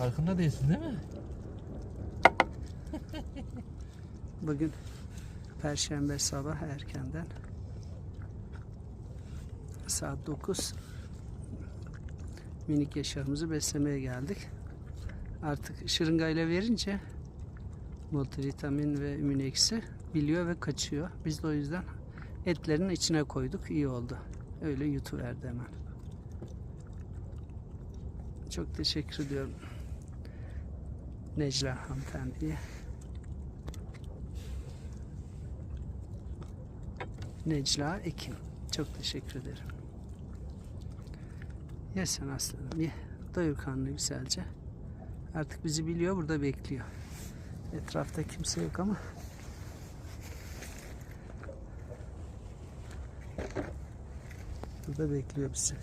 Farkında değilsin değil mi? Bugün Perşembe sabah erkenden saat 9 minik yaşarımızı beslemeye geldik. Artık şırıngayla verince multivitamin ve ümüneksi biliyor ve kaçıyor. Biz de o yüzden etlerin içine koyduk. İyi oldu. Öyle yutuverdi hemen. Çok teşekkür ediyorum Necla hanımefendiye. Necla Ekin. Çok teşekkür ederim. Ye sen aslanım ye. Doyur karnını güzelce. Artık bizi biliyor burada bekliyor. Etrafta kimse yok ama. Burada bekliyor bizi.